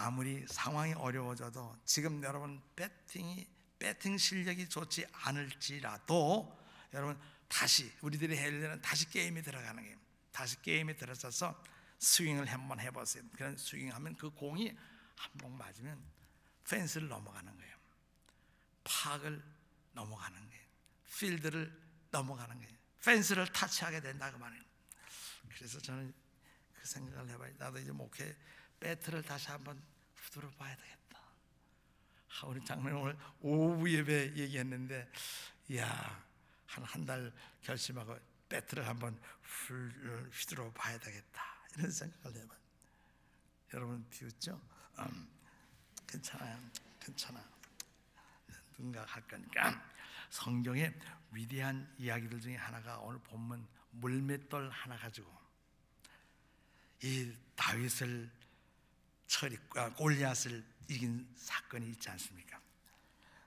아무리 상황이 어려워져도 지금 여러분 배팅이 배팅 실력이 좋지 않을지라도 여러분 다시 우리들이 해야 되는 다시 게임에 들어가는 거예요. 다시 게임에 들어서서 스윙을 한번 해보세요. 그런 스윙하면 그 공이 한 번 맞으면 펜스를 넘어가는 거예요. 파악을 넘어가는 거예요. 필드를 넘어가는 거예요. 펜스를 타치하게 된다고 말해요. 그래서 저는 그 생각을 해봐요. 나도 이제 목회 배트를 다시 한번 후들어 봐야 되겠다. 아, 우리 장로님 오늘 오후 예배 얘기했는데, 야, 한 한 달 결심하고 배트를 한번 휘두르 봐야 되겠다. 이런 생각을 해봐요. 여러분 비웃죠? 음, 괜찮아요. 괜찮아. 누군가 할 거니까. 성경의 위대한 이야기들 중에 하나가 오늘 본문 물맷돌 하나 가지고 이 다윗을 처리 아, 골리앗을 이긴 사건이 있지 않습니까?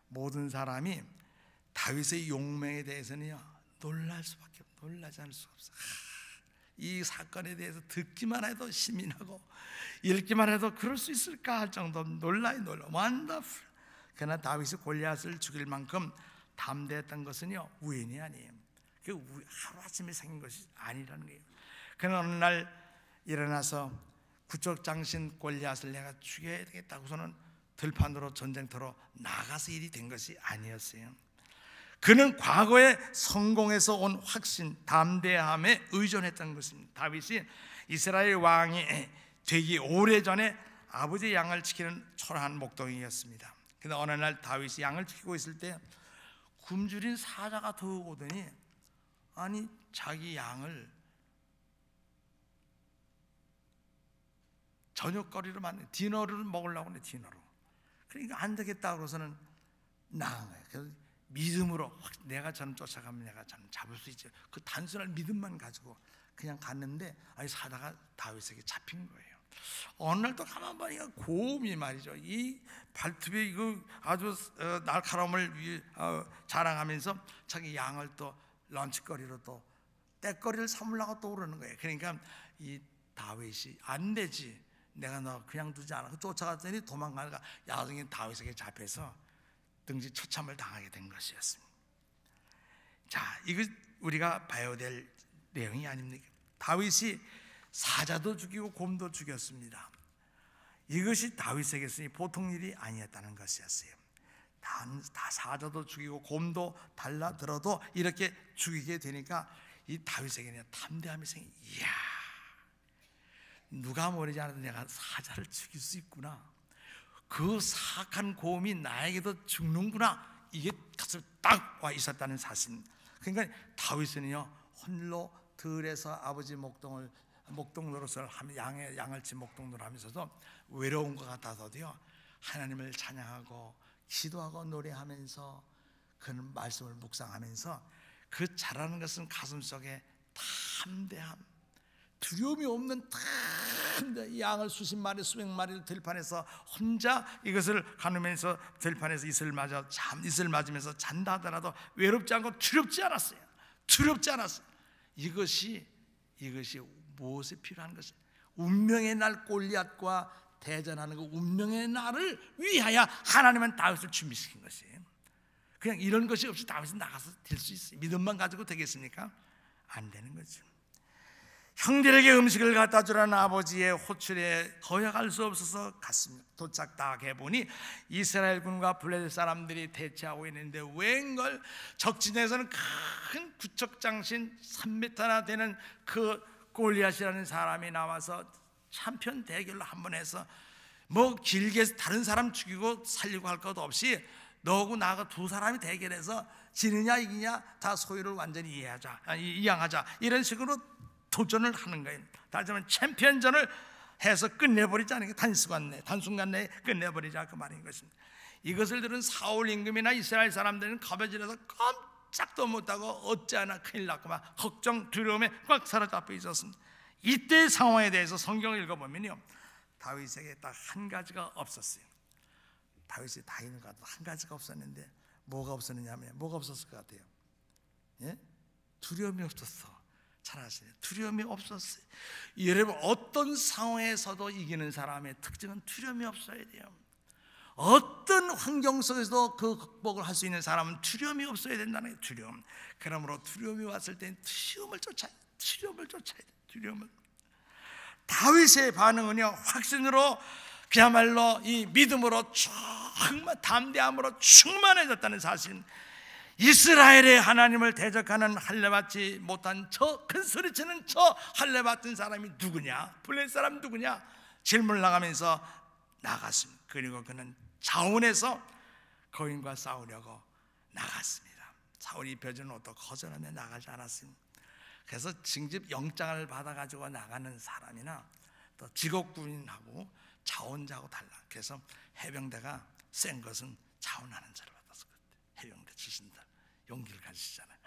모든 사람이 다윗의 용맹에 대해서는요 놀랄 수밖에 놀라지 않을 수 없어. 이 사건에 대해서 듣기만 해도 힘이 나고 읽기만 해도 그럴 수 있을까 할 정도 놀라이 놀라. 완더풀. 그러나 다윗이 골리앗을 죽일 만큼 담대했던 것은요 우연이 아니에요. 그 하루 아침에 생긴 것이 아니라는 거예요. 그는 어느 날 일어나서 구적 장신 골리앗을 내가 죽여야 되겠다고서는 들판으로 전쟁터로 나가서 일이 된 것이 아니었어요. 그는 과거에 성공해서 온 확신, 담대함에 의존했던 것입니다. 다윗이 이스라엘 왕이 되기 오래전에 아버지 양을 지키는 초라한 목동이었습니다. 근데 어느 날 다윗이 양을 지키고 있을 때 굶주린 사자가 더 오더니 아니 자기 양을 저녁거리로 만든 디너를 먹으려고 하는 디너로. 그러니까 안 되겠다 그러서는 나간 거예요. 그래서 믿음으로 내가 저는 쫓아가면 내가 저는 잡을 수 있죠. 그 단순한 믿음만 가지고 그냥 갔는데 아니 사다가 다윗에게 잡힌 거예요. 어느 날 또 가만 보니까 곰이 말이죠. 이 발톱에 이거 아주 어, 날카로움을 어, 자랑하면서 자기 양을 또 런치거리로 또 때거리를 삼으려고 또 그러는 거예요. 그러니까 이 다윗이 안 되지. 내가 너 그냥 두지 않아. 쫓아갔더니 도망가니까 야동이 다윗에게 잡혀서 등지 처참을 당하게 된 것이었습니다. 자, 이거 우리가 봐야 될 내용이 아닙니까? 다윗이 사자도 죽이고 곰도 죽였습니다. 이것이 다윗에게서 보통 일이 아니었다는 것이었어요. 다, 다 사자도 죽이고 곰도 달라들어도 이렇게 죽이게 되니까 이 다윗에게는 담대함이 생기. 이야, 누가 모르지 않아도 내가 사자를 죽일 수 있구나. 그 사악한 고음이 나에게도 죽는구나. 이게 가슴 딱와 있었다는 사실. 그러니까 다윗은요 홀로 들에서 아버지 목동을 목동 노릇을 하며 양의 양을 치 목동 노릇 하면서도 외로운 것 같아서도요 하나님을 찬양하고 기도하고 노래하면서 그는 말씀을 묵상하면서 그 잘하는 것은 가슴 속에 담대함, 두려움이 없는 큰 양을 수십 마리 수백 마리를 들판에서 혼자 이것을 가누면서 들판에서 이슬 맞아 잠 이슬 맞으면서 잔다 하더라도 외롭지 않고 두렵지 않았어요. 두렵지 않았어요. 이것이 이것이 무엇에 필요한 것이 운명의 날 골리앗과 대전하는 그 운명의 날을 위하여 하나님은 다윗을 준비시킨 것이에요. 그냥 이런 것이 없이 다윗은 나가서 될 수 있어요. 믿음만 가지고 되겠습니까? 안 되는 거죠. 형들에게 음식을 갖다 주라는 아버지의 호출에 거역할 수 없어서 갔습니다. 도착 딱 해보니 이스라엘 군과 블레셋 사람들이 대치하고 있는데 웬걸 적진에서는 큰 구척장신 3m나 되는 그 골리앗이라는 사람이 나와서 참편 대결로 한 번 해서 뭐 길게 다른 사람 죽이고 살리고 할 것도 없이 너하고 나하고 두 사람이 대결해서 지느냐 이기냐 다 소유를 완전히 이해하자 이양하자 이런 식으로 도전을 하는 거예요. 다시 말하면 챔피언전을 해서 끝내버리지 않으니까 단순간 내 단순간 내에 끝내버리자 그 말인 것입니다. 이것을 들은 사울 임금이나 이스라엘 사람들은 겁에질러서 깜짝도 못하고 어찌하나 큰일 났구만 걱정 두려움에 꽉 사로잡혀 있었습니다. 이때 상황에 대해서 성경을 읽어보면요 다윗에게 딱 한 가지가 없었어요. 다윗이 다 있는 것 같아 한 가지가 없었는데 뭐가 없었느냐면 뭐가 없었을 것 같아요. 예? 두려움이 없었어. 잘하세요. 두려움이 없었어요. 여러분 어떤 상황에서도 이기는 사람의 특징은 두려움이 없어야 돼요. 어떤 환경 속에서도 그 극복을 할 수 있는 사람은 두려움이 없어야 된다는 거예요. 두려움. 그러므로 두려움이 왔을 땐 두려움을 쫓아야 돼. 두려움을 쫓아야 돼. 두려움을. 다윗의 반응은요 확신으로 그야말로 이 믿음으로 정말 담대함으로 충만해졌다는 사실. 이스라엘의 하나님을 대적하는 할례받지 못한 저 큰 소리치는 저 할례받은 사람이 누구냐? 블레 사람 누구냐? 질문 나가면서 나갔습니다. 그리고 그는 자원에서 거인과 싸우려고 나갔습니다. 사울이 벼준 옷도 거절하며 나가지 않았습니다. 그래서 징집 영장을 받아가지고 나가는 사람이나 또 직업군인하고 자원자하고 달라. 그래서 해병대가 센 것은 자원하는 자를 받았을 것 해병대 출신들 용기를 가지시잖아요.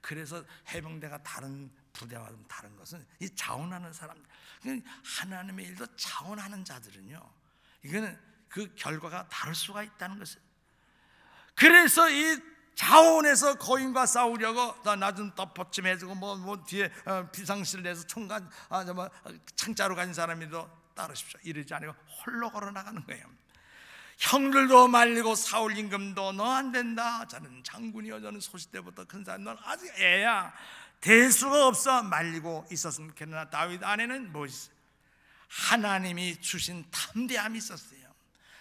그래서 해병대가 다른 부대와 좀 다른 것은 이 자원하는 사람, 하나님의 일도 자원하는 자들은요. 이거는 그 결과가 다를 수가 있다는 것이에요. 그래서 이 자원에서 거인과 싸우려고 나좀 덮어침 해주고 뭐, 뭐 뒤에 어, 비상실 내서 총간 아, 뭐, 창자로 가진 사람이도 따르십시오. 이러지 않고 홀로 걸어 나가는 거예요. 형들도 말리고 사울 임금도 너 안 된다. 저는 장군이요. 저는 소시 때부터 큰 사람. 넌 아직 애야. 될 수가 없어 말리고 있었음. 그러나 다윗 안에는 무엇이 하나님이 주신 담대함이 있었어요.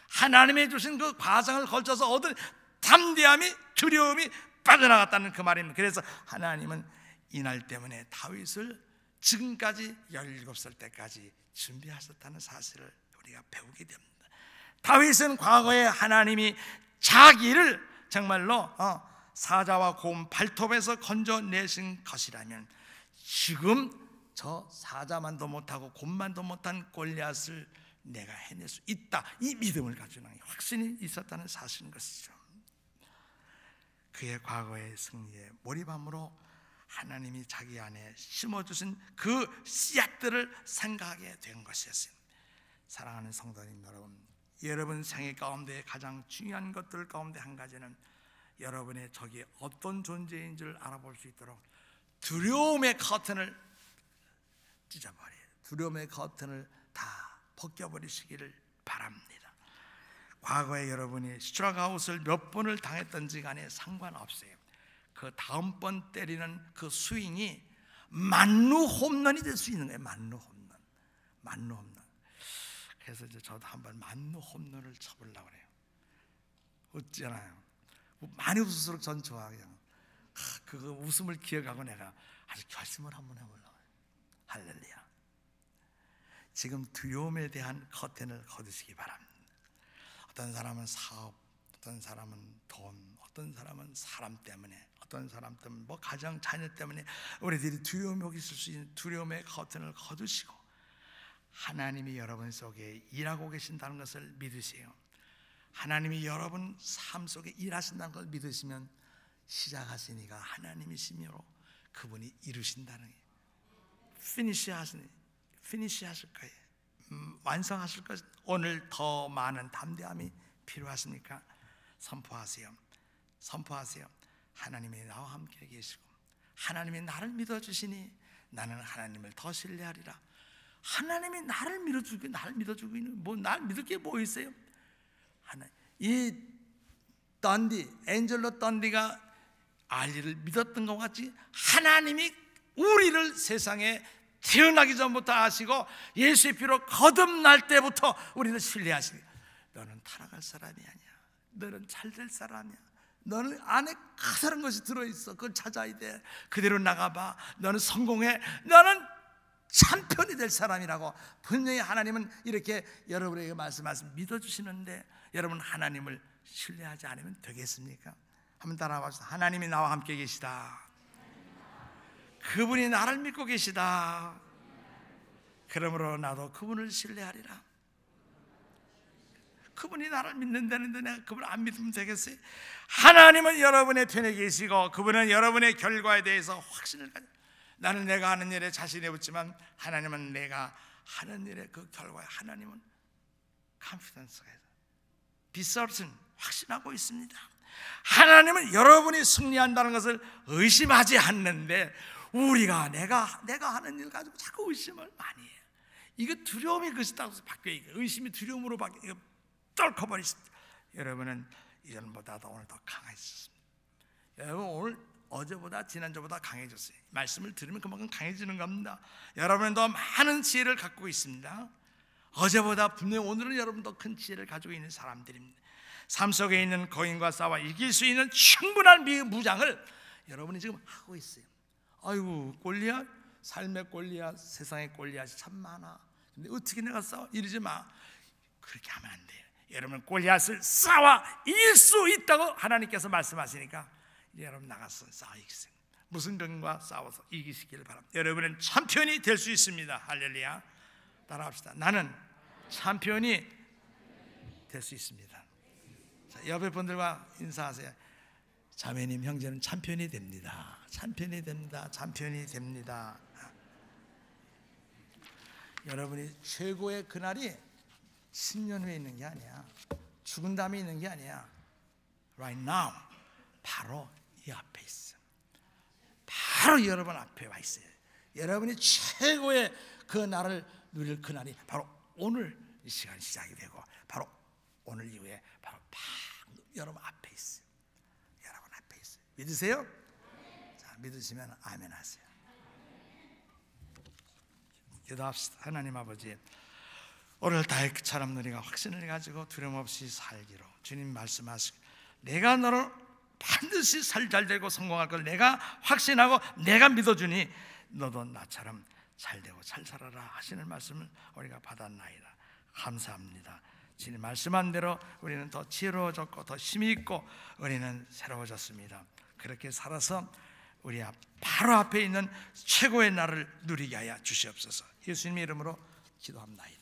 하나님이 주신 그 과정을 걸쳐서 얻은 담대함이 두려움이 빠져나갔다는 그 말입니다. 그래서 하나님은 이날 때문에 다윗을 지금까지 17살 때까지 준비하셨다는 사실을 우리가 배우게 됩니다. 다윗은 과거에 하나님이 자기를 정말로 어, 사자와 곰 발톱에서 건져내신 것이라면 지금 저 사자만도 못하고 곰만도 못한 골리앗을 내가 해낼 수 있다. 이 믿음을 가지고 확신이 있었다는 사실인 것이죠. 그의 과거의 승리에 몰입함으로 하나님이 자기 안에 심어주신 그 씨앗들을 생각하게 된 것이었어요. 사랑하는 성도님 여러분, 여러분 생애 가운데 가장 중요한 것들 가운데 한 가지는 여러분의 적이 어떤 존재인 줄 알아볼 수 있도록 두려움의 커튼을 찢어버려요. 두려움의 커튼을 다 벗겨버리시기를 바랍니다. 과거에 여러분이 스트라가웃을 몇 번을 당했던지 간에 상관없어요. 그 다음번 때리는 그 스윙이 만루 홈런이 될 수 있는 거예요. 만루 홈런. 만루 홈런. 그래서 이제 저도 한번 만루 홈런을 쳐보려고 그래요. 웃잖아요. 많이 웃을수록 전 좋아 그냥. 그 웃음을 기억하고 내가 아주 결심을 한번 해보려고. 할렐루야. 지금 두려움에 대한 커튼을 거두시기 바랍니다. 어떤 사람은 사업, 어떤 사람은 돈, 어떤 사람은 사람 때문에, 어떤 사람 때문에, 뭐 가정, 자녀 때문에 우리들이 두려움이 있을 수 있는 두려움의 커튼을 거두시고 하나님이 여러분 속에 일하고 계신다는 것을 믿으세요. 하나님이 여러분 삶 속에 일하신다는 걸 믿으시면 시작하시니까 하나님이시므로 그분이 이루신다는 게 피니시 하시니 피니시 하실 거예요. 음, 완성하실 것 오늘 더 많은 담대함이 필요하십니까? 선포하세요. 선포하세요. 하나님이 나와 함께 계시고 하나님이 나를 믿어 주시니 나는 하나님을 더 신뢰하리라. 하나님이 나를 믿어주고 나를 믿어주고 있는 뭐날 믿을 게 뭐 있어요? 하나 이 던디 엔젤로 던디가 알리를 믿었던 것 같이 하나님이 우리를 세상에 태어나기 전부터 아시고 예수의 피로 거듭날 때부터 우리는 신뢰하시니 너는 타락할 사람이 아니야. 너는 잘 될 사람이야. 너는 안에 커다란 것이 들어있어. 그걸 찾아야 돼. 그대로 나가봐. 너는 성공해. 너는 참편이 될 사람이라고 분명히 하나님은 이렇게 여러분에게 말씀하시 믿어주시는데 여러분 하나님을 신뢰하지 않으면 되겠습니까? 한번 따라와서 하나님이 나와 함께 계시다. 그분이 나를 믿고 계시다. 그러므로 나도 그분을 신뢰하리라. 그분이 나를 믿는다는데 내가 그분을 안 믿으면 되겠어요? 하나님은 여러분의 편에 계시고 그분은 여러분의 결과에 대해서 확신을 가져. 나는 내가 하는 일에 자신이 붙지만 하나님은 내가 하는 일의 그 결과에 하나님은 컨피던스가 있어. 비설은 확신하고 있습니다. 하나님은 여러분이 승리한다는 것을 의심하지 않는데 우리가 내가 내가 하는 일 가지고 자꾸 의심을 많이 해요. 이거 두려움이 것이다고 바뀌어 이거 의심이 두려움으로 바뀌어 이거 떨커버리습니다. 여러분은 이전보다 더 오늘 더 강해졌습니다. 여러분 오늘 어제보다 지난주보다 강해졌어요. 말씀을 들으면 그만큼 강해지는 겁니다. 여러분은 더 많은 지혜를 갖고 있습니다. 어제보다 분명 오늘은 여러분 더 큰 지혜를 가지고 있는 사람들입니다. 삶 속에 있는 거인과 싸워 이길 수 있는 충분한 무장을 여러분이 지금 하고 있어요. 아이고 골리앗 삶의 골리앗 세상의 골리앗이 참 많아. 근데 어떻게 내가 싸워? 이러지 마. 그렇게 하면 안 돼요. 여러분 골리앗을 싸워 이길 수 있다고 하나님께서 말씀하시니까 여러분 나가서 싸워 이기세요. 무슨 병과 싸워서 이기시기를 바랍니다. 여러분은 챔피언이 될 수 있습니다. 할렐루야. 따라합시다. 나는 챔피언이 될 수 있습니다. 자, 옆에 분들과 인사하세요. 자매님 형제는 참편이 됩니다. 참편이 됩니다. 참편이 됩니다. 여러분이 최고의 그날이 10년 후에 있는 게 아니야. 죽은 다음에 있는 게 아니야. Right now. 바로 이 앞에 있어. 바로 여러분 앞에 와 있어요. 여러분이 최고의 그 날을 누릴 그 날이 바로 오늘 이 시간이 시작이 되고 바로 오늘 이후에 바로 팍 여러분 앞에 있어요. 여러분 앞에 있어요. 믿으세요? 자, 믿으시면 아멘 하세요. 기도합시다. 하나님 아버지 오늘 다윗처럼 너희가 확신을 가지고 두려움 없이 살기로 주님 말씀하시고 내가 너를 반드시 살 잘 되고 성공할 걸 내가 확신하고 내가 믿어주니 너도 나처럼 잘 되고 잘 살아라 하시는 말씀을 우리가 받았나이다. 감사합니다. 주님 말씀한 대로 우리는 더 지혜로워졌고 더 힘이 있고 우리는 새로워졌습니다. 그렇게 살아서 우리 바로 앞에 있는 최고의 날을 누리게 하여 주시옵소서. 예수님의 이름으로 기도합니다.